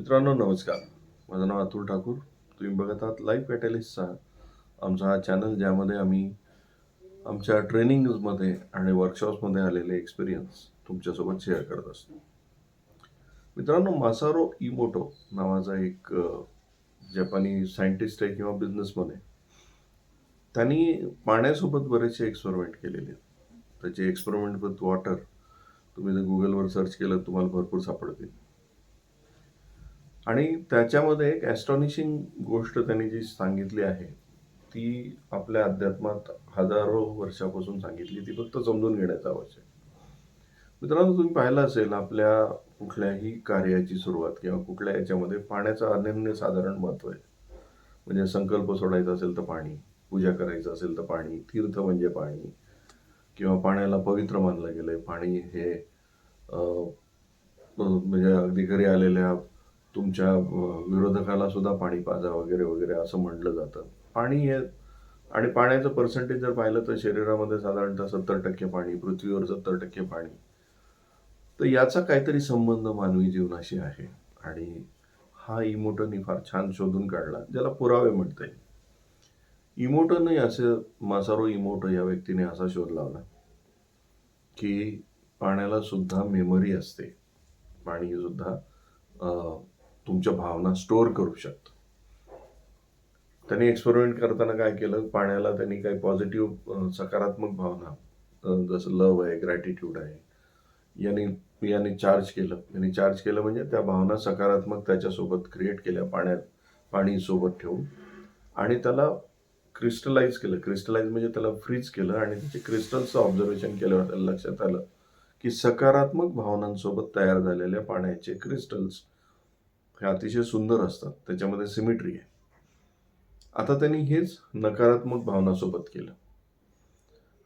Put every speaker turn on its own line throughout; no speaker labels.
मित्रांनो नमस्कार. माझं नाव अतुल ठाकूर. तुम्ही बघत आहात लाईफ कॅटलिस्टचा आमचा हा चॅनल ज्यामध्ये आम्ही आमच्या ट्रेनिंगमध्ये आणि वर्कशॉप्समध्ये आलेले एक्सपिरियन्स तुमच्यासोबत शेअर करत असतो. मित्रांनो मासारो इमोटो नावाचा एक जपानी सायंटिस्ट आहे किंवा बिझनेसमन आहे. त्यांनी पाण्यासोबत बरेचसे एक्सपेरिमेंट केलेले आहेत. त्याचे एक्सपेरिमेंट विथ वॉटर तुम्ही जर गुगलवर सर्च केलं तुम्हाला भरपूर सापडतील. आणि त्याच्यामध्ये एक ॲस्टॉनिशिंग गोष्ट त्यांनी जी सांगितली आहे ती आपल्या अध्यात्मात हजारो वर्षापासून सांगितली ती फक्त समजून घेण्याचा आवश्यक मित्रांनो तुम्ही पाहिलं असेल आपल्या कुठल्याही कार्याची सुरुवात किंवा कुठल्या याच्यामध्ये पाण्याचं अनन्यसाधारण महत्त्व आहे. म्हणजे संकल्प सोडायचा असेल तर पाणी पूजा करायचं असेल तर पाणी तीर्थ म्हणजे पाणी किंवा पाण्याला पवित्र मानलं गेलंय पाणी हे म्हणजे अगदी घरी आलेल्या तुमच्या विरोधकाला सुद्धा पाणी पाजा वगैरे वगैरे असं म्हटलं जातं. पाणी हे आणि पाण्याचं पर्सेंटेज जर पाहिलं तर शरीरामध्ये साधारणतः सत्तर टक्के पाणी पृथ्वीवर सत्तर टक्के पाणी. तर याचा काहीतरी संबंध मानवी जीवनाशी आहे. आणि हा इमोटोनी फार छान शोधून काढला ज्याला पुरावे म्हणता येईल. इमोटोने असं मासारो इमोटो या व्यक्तीने असा शोध लावला की पाण्याला सुद्धा मेमरी असते. पाणी सुद्धा तुमच्या भावना स्टोअर करू शकतं. त्यांनी एक्सपेरिमेंट करताना काय केलं? पाण्याला त्यांनी काही पॉझिटिव्ह सकारात्मक भावना जसं लव आहे ग्रॅटिट्यूड आहे यांनी यांनी चार्ज केलं. यांनी चार्ज केलं म्हणजे त्या भावना सकारात्मक त्याच्यासोबत क्रिएट केल्या पाण्यात पाणी सोबत ठेवून. आणि त्याला क्रिस्टलाइज केलं. क्रिस्टलाइज म्हणजे त्याला फ्रीज केलं आणि त्याचे क्रिस्टल्सचं ऑब्झर्वेशन केल्यावर त्याला लक्षात आलं की सकारात्मक भावनांसोबत तयार झालेल्या पाण्याचे क्रिस्टल्स हे अतिशय सुंदर असतात. त्याच्यामध्ये सिमेट्री आहे. आता त्यांनी हेच नकारात्मक भावनासोबत केलं.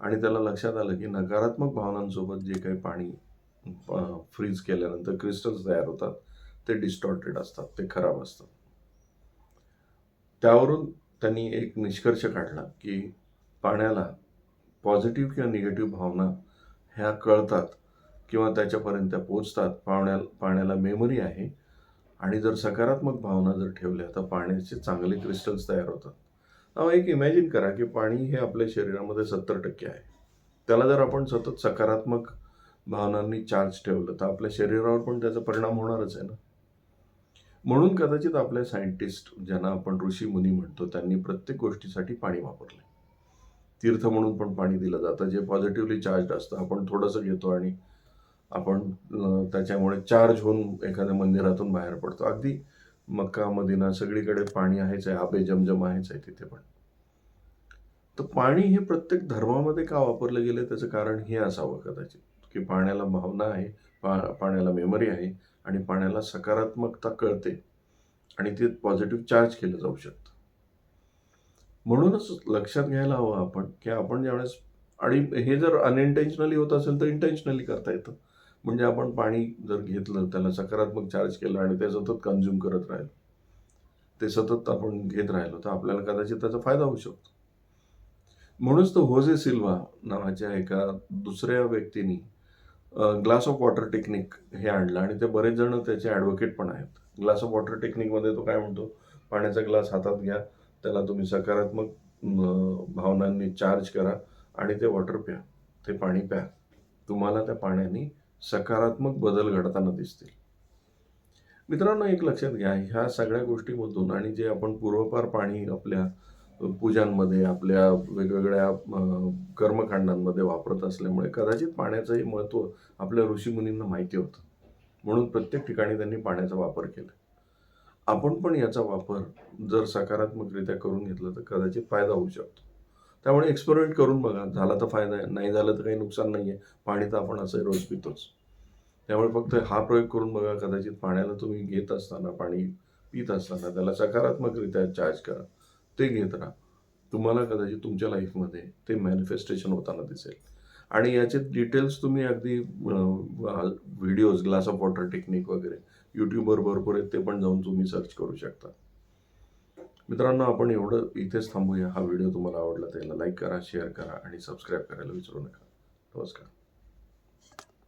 आणि त्याला लक्षात आलं की नकारात्मक भावनांसोबत जे काही पाणी फ्रीज केल्यानंतर क्रिस्टल्स तयार होतात ते डिस्टॉर्टेड असतात ते खराब असतात. त्यावरून त्यांनी एक निष्कर्ष काढला की पाण्याला पॉझिटिव्ह किंवा निगेटिव्ह भावना ह्या कळतात किंवा त्याच्यापर्यंत पोचतात पाण्या पाण्याला मेमरी आहे. आणि जर सकारात्मक भावना जर ठेवल्या तर पाण्याचे चांगले क्रिस्टल्स तयार होतात. now एक इमॅजिन करा की पाणी हे आपल्या शरीरामध्ये सत्तर टक्के आहे. त्याला जर आपण सतत सकारात्मक भावनांनी चार्ज ठेवलं तर आपल्या शरीरावर पण त्याचा परिणाम होणारच आहे ना? म्हणून कदाचित आपल्या सायंटिस्ट ज्यांना आपण ऋषी मुनी म्हणतो त्यांनी प्रत्येक गोष्टीसाठी पाणी वापरले तीर्थ म्हणून पण पाणी दिलं जातं. जे पॉझिटिव्हली चार्ज असतं आपण थोडंसं घेतो आणि आपण त्याच्यामुळे चार्ज होऊन एखाद्या मंदिरातून बाहेर पडतो. अगदी मक्का मदिना सगळीकडे पाणी आहेच आहे आबे जमजम आहेच आहे तिथे पण. तर पाणी हे प्रत्येक धर्मामध्ये का वापरलं गेलं त्याचं कारण हे असावं कदाचित की पाण्याला भावना आहे पा पाण्याला मेमरी आहे आणि पाण्याला सकारात्मकता कळते आणि ते पॉझिटिव्ह चार्ज केलं जाऊ शकतं. म्हणूनच लक्षात घ्यायला हवं आपण की आपण ज्यावेळेस आणि हे जर अनइंटेन्शनली होत असेल तर इंटेन्शनली करता येतं. म्हणजे आपण पाणी जर घेतलं त्याला सकारात्मक चार्ज केलं आणि ते सतत कन्झ्युम करत राहिलो. ते सतत आपण घेत राहिलो तर आपल्याला कदाचित त्याचा फायदा होऊ शकतो. म्हणूनच तर होजे सिल्वा नावाच्या एका दुसऱ्या व्यक्तीनी ग्लास ऑफ वॉटर टेक्निक हे आणलं आणि ते बरेच जण त्याचे ॲडव्होकेट पण आहेत. ग्लास ऑफ वॉटर टेक्निकमध्ये तो काय म्हणतो? पाण्याचा ग्लास हातात घ्या त्याला तुम्ही सकारात्मक भावनांनी चार्ज करा आणि ते वॉटर प्या ते पाणी प्या. तुम्हाला त्या पाण्याने सकारात्मक बदल घडताना दिसतील. मित्रांनो एक लक्षात घ्या ह्या सगळ्या गोष्टीमधून आणि जे आपण पूर्वपार पाणी आपल्या पूजांमध्ये आपल्या वेगवेगळ्या कर्मकांडांमध्ये वापरत असल्यामुळे कदाचित पाण्याचंही महत्त्व आपल्या ऋषीमुनींना माहिती होतं. म्हणून प्रत्येक ठिकाणी त्यांनी पाण्याचा वापर केला. आपण पण याचा वापर जर सकारात्मकरित्या करून घेतला तर कदाचित फायदा होऊ शकतो. त्यामुळे एक्सपेरिमेंट करून बघा. झाला तर फायदा आहे. नाही झालं तर काही नुकसान नाही आहे पाणी तर आपण असं रोज पितोच. त्यामुळे फक्त हा प्रयोग करून बघा. कदाचित पाण्याला तुम्ही घेत असताना पाणी पित असताना त्याला सकारात्मकरित्या चार्ज करा. ते घेत राहा. तुम्हाला कदाचित तुमच्या लाईफमध्ये ते मॅनिफेस्टेशन होताना दिसेल. आणि याचे डिटेल्स तुम्ही अगदी videos glass of water technique वगैरे यूट्यूबवर भरपूर आहेत. ते पण जाऊन तुम्ही सर्च करू शकता. मित्रांनो आपण एवढं इथेच थांबूया. हा व्हिडिओ तुम्हाला आवडला तर याला लाईक करा शेअर करा आणि सबस्क्राईब करायला विसरू नका. नमस्कार.